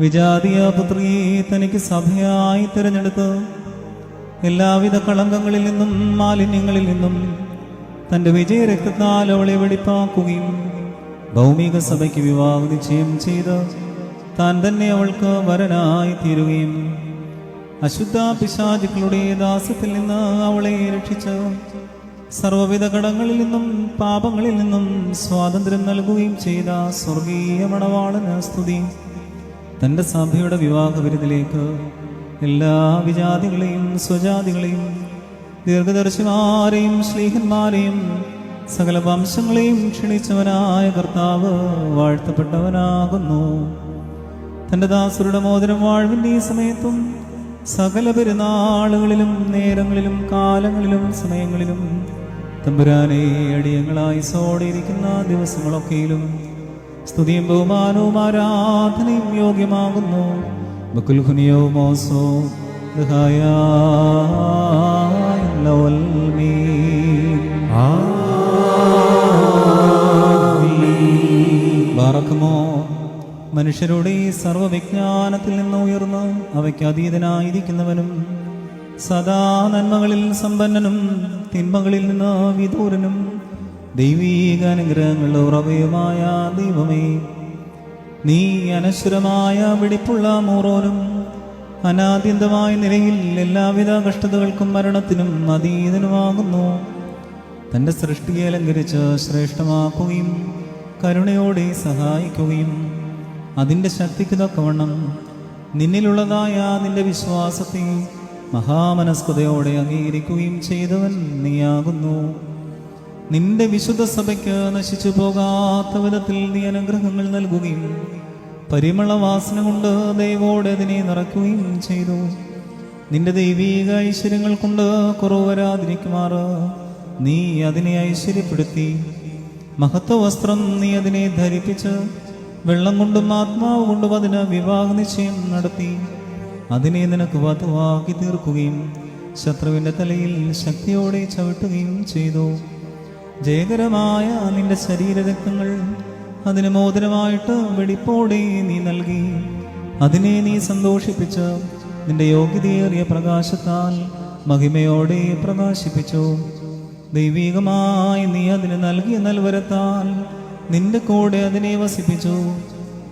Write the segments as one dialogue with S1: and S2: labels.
S1: വിജാതീയ പുത്രിയെ തനിക്ക് സഭയായി തിരഞ്ഞെടുത്ത് എല്ലാവിധ കളങ്കങ്ങളിൽ നിന്നും മാലിന്യങ്ങളിൽ നിന്നും തന്റെ വിജയരക്തത്താൽ അവളെ വെടിപ്പാക്കുകയും ഭൗമിക സഭയ്ക്ക് വിവാഹ നിശ്ചയം ചെയ്ത് താൻ തന്നെ അവൾക്ക് വരനായി തീരുകയും അശുദ്ധ പിശാചുക്കളുടെ ദാസത്തിൽ നിന്ന് അവളെ രക്ഷിച്ച് സർവവിധ കടങ്ങളിൽ നിന്നും പാപങ്ങളിൽ നിന്നും സ്വാതന്ത്ര്യം നൽകുകയും ചെയ്ത സ്വർഗീയ മണവാളന് സ്തുതി. തന്റെ സഭയുടെ വിവാഹ വിരുദിലേക്ക് എല്ലാ വിജാതികളെയും സ്വജാതികളെയും ദീർഘദർശിമാരെയും ശ്ലീഹന്മാരെയും സകല വംശങ്ങളെയും ക്ഷണിച്ചവനായ കർത്താവ് വാഴ്ത്തപ്പെട്ടവനാകുന്നു. തന്റെ ദാസരുടെ മോതിരം വാഴ്വിന്റെ ഈ സമയത്തും സകല പെരുന്നാളുകളിലും നേരങ്ങളിലും കാലങ്ങളിലും സമയങ്ങളിലും തമ്പുരാനെ അടിയങ്ങളായി സോടിയിരിക്കുന്ന ദിവസങ്ങളൊക്കെയിലും സ്തുതിയും ബഹുമാനവും ആരാധനയും യോഗ്യമാകുന്നു. ബക്കുൽഹുനിയോ മോസോ ബാറക്കുമോ മനുഷ്യരുടെ ഈ സർവവിജ്ഞാനത്തിൽ നിന്ന് ഉയർന്ന് അവയ്ക്ക് അതീതനായിരിക്കുന്നവനും സദാ നന്മകളിൽ സമ്പന്നനും തിന്മകളിൽ നിന്ന് വിദൂരനും ദൈവീക അനുഗ്രഹങ്ങളുടെ ഉറവയുമായ ദൈവമേ നീ അനശ്വരമായ വെടിപ്പുള്ള മൂറോനും അനാദ്യന്തമായ നിലയിൽ എല്ലാവിധ കഷ്ടതകൾക്കും മരണത്തിനും അതീതനുമാകുന്നു. തന്റെ സൃഷ്ടിയെ അലങ്കരിച്ച് ശ്രേഷ്ഠമാക്കുകയും കരുണയോടെ സഹായിക്കുകയും അതിന്റെ ശക്തിക്ക് തക്കവണ്ണം നിന്നിലുള്ളതായ നിന്റെ വിശ്വാസത്തെ മഹാമനസ്കതയോടെ അംഗീകരിക്കുകയും ചെയ്തവൻ നീയാകുന്നു. നിന്റെ വിശുദ്ധ സഭയ്ക്ക് നശിച്ചു പോകാത്ത വിധത്തിൽ നീ അനുഗ്രഹങ്ങൾ നൽകുകയും പരിമള വാസന കൊണ്ട് ദൈവോടെ അതിനെ നിറയ്ക്കുകയും ചെയ്തു. നിന്റെ ദൈവീക ഐശ്വര്യങ്ങൾ കൊണ്ട് കുറവ് വരാതിരിക്കുമാർ നീ അതിനെ ഐശ്വര്യപ്പെടുത്തി. മഹത്വ വസ്ത്രം നീ അതിനെ ധരിപ്പിച്ച് വെള്ളം കൊണ്ടും ആത്മാവ് കൊണ്ടും അതിന് വിവാഹ നിശ്ചയം നടത്തി. അതിനെ നിനക്ക് വധുവാക്കി തീർക്കുകയും ശത്രുവിന്റെ തലയിൽ ശക്തിയോടെ ചവിട്ടുകയും ചെയ്തു. ജയകരമായ നിന്റെ ശരീരരക്തങ്ങൾ അതിന് മോദനമായിട്ട് വെടിപ്പോടെ നീ നൽകി. അതിനെ നീ സന്തോഷിപ്പിച്ച്. നിന്റെ യോഗ്യതയേറിയ പ്രകാശത്താൽ മഹിമയോടെ പ്രകാശിപ്പിച്ചു. ദൈവീകമായി നീ അതിന് നൽകിയ നൽവരത്താൽ നിന്റെ കൂടെ അതിനെ വസിപ്പിച്ചു.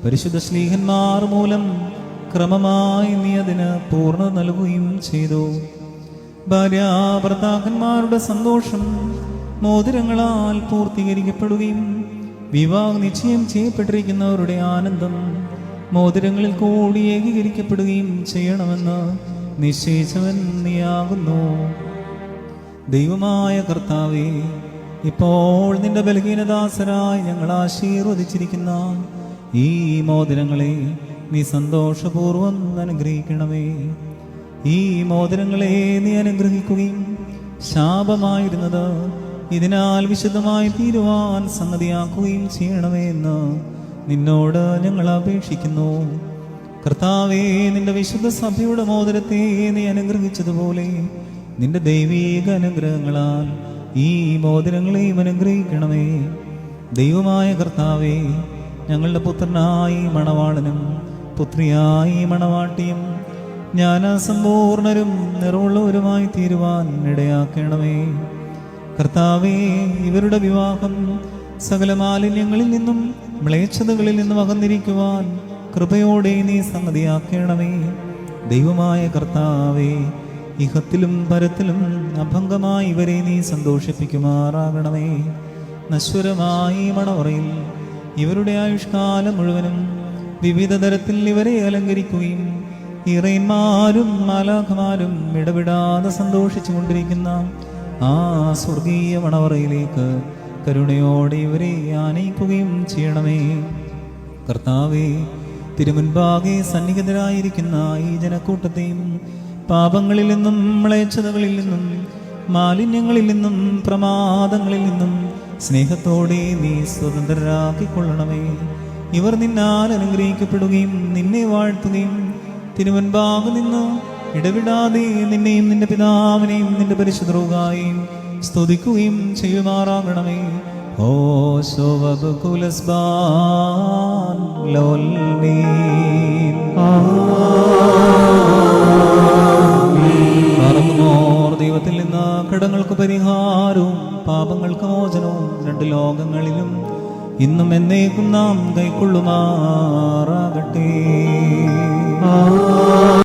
S1: പരിശുദ്ധ സ്നേഹന്മാർ മൂലം ക്രമമായി നീ അതിന് പൂർണ നൽകുകയും ചെയ്തു. ഭാര്യാഭർത്താക്കന്മാരുടെ സന്തോഷം മോതിരങ്ങളാൽ പൂർത്തീകരിക്കപ്പെടുകയും വിവാഹ നിശ്ചയം ചെയ്യപ്പെട്ടിരിക്കുന്നവരുടെ ആനന്ദം മോതിരങ്ങളിൽ കൂടി ഏകീകരിക്കപ്പെടുകയും ചെയ്യണമെന്ന് നിശ്ചയിച്ചവൻ നീയാകുന്നു. ദൈവമായ കർത്താവേ ഇപ്പോൾ നിന്റെ ബലഹീനദാസരായി ഞങ്ങൾ ആശീർവദിച്ചിരിക്കുന്ന ഈ മോതിരങ്ങളെ നീ സന്തോഷപൂർവം അനുഗ്രഹിക്കണമേ. ഈ മോതിരങ്ങളെ നീ അനുഗ്രഹിക്കുകയും ശാപമായിരുന്നത് ഇതിനാൽ വിശദമായി തീരുവാൻ സംഗതിയാക്കുകയും ചെയ്യണമെന്ന് നിന്നോട് ഞങ്ങൾ അപേക്ഷിക്കുന്നു. കർത്താവേ നിന്റെ വിശുദ്ധ സഭയുടെ മോതിരത്തെ നീ അനുഗ്രഹിച്ചതുപോലെ നിന്റെ ദൈവീക അനുഗ്രഹങ്ങളാൽ ഈ മോതിരങ്ങളെയും അനുഗ്രഹിക്കണമേ. ദൈവമായ കർത്താവേ ഞങ്ങളുടെ പുത്രനായി മണവാളനും പുത്രിയായി മണവാട്ടിയും ജ്ഞാനസമ്പൂർണരും നിറവുള്ളവരുമായി തീരുവാൻ ഇടയാക്കണമേ. കർത്താവേ ഇവരുടെ വിവാഹം സകല മാലിന്യങ്ങളിൽ നിന്നും മ്ലേച്ഛതകളിൽ നിന്നും അകന്നിരിക്കുവാൻ കൃപയോടെ നീ സംഗതിയാക്കണമേ ദൈവമായ കർത്താവേ ഇഹത്തിലും പരത്തിലും അഭംഗമായി ഇവരെ നീ സന്തോഷിപ്പിക്കുമാറാകണമേ. നശ്വരമായി മണവറയിൽ ഇവരുടെ ആയുഷ്കാലം മുഴുവനും വിവിധ തരത്തിൽ ഇവരെ അലങ്കരിക്കുകയും ഇറയന്മാരും മാലാഖമാരും ഇടപെടാതെ സന്തോഷിച്ചു കൊണ്ടിരിക്കുന്ന ആ സ്വർഗീയ മണവറയിലേക്ക് കരുണയോടെ ഇവരെ ആനയിക്കുകയും ചെയ്യണമേ. കർത്താവേ തിരുമുൻപാകെ സന്നിഹിതരായിരിക്കുന്ന ഈ ജനക്കൂട്ടത്തെയും പാപങ്ങളിൽ നിന്നും മ്ലേച്ഛതകളിൽ നിന്നും മാലിന്യങ്ങളിൽ നിന്നും പ്രമാദങ്ങളിൽ നിന്നും സ്നേഹത്തോടെ നീ സ്വതന്ത്രരാക്കിക്കൊള്ളണമേ. ഇവർ നിന്നാൽ അനുഗ്രഹിക്കപ്പെടുകയും നിന്നെ വാഴ്ത്തുകയും തിരുവൻപാകു നിന്ന് ഇടവിടാതെ നിന്നെയും നിന്റെ പിതാവിനെയും നിന്റെ പരിശുദ്ധരുകായും സ്തുതിക്കുകയും ചെയ്യുമാറാകണമേ. ഓ ശോഭകുലസ്ബാൻ ലോൽനീ ദൈവത്തിൽ നിന്ന് കടങ്ങൾക്ക് പരിഹാരവും പാപങ്ങൾക്ക് മോചനവും രണ്ട് ലോകങ്ങളിലും ഇന്നും എന്നേക്കും നാം കൈക്കൊള്ളുമാറാകട്ടെ.
S2: ആ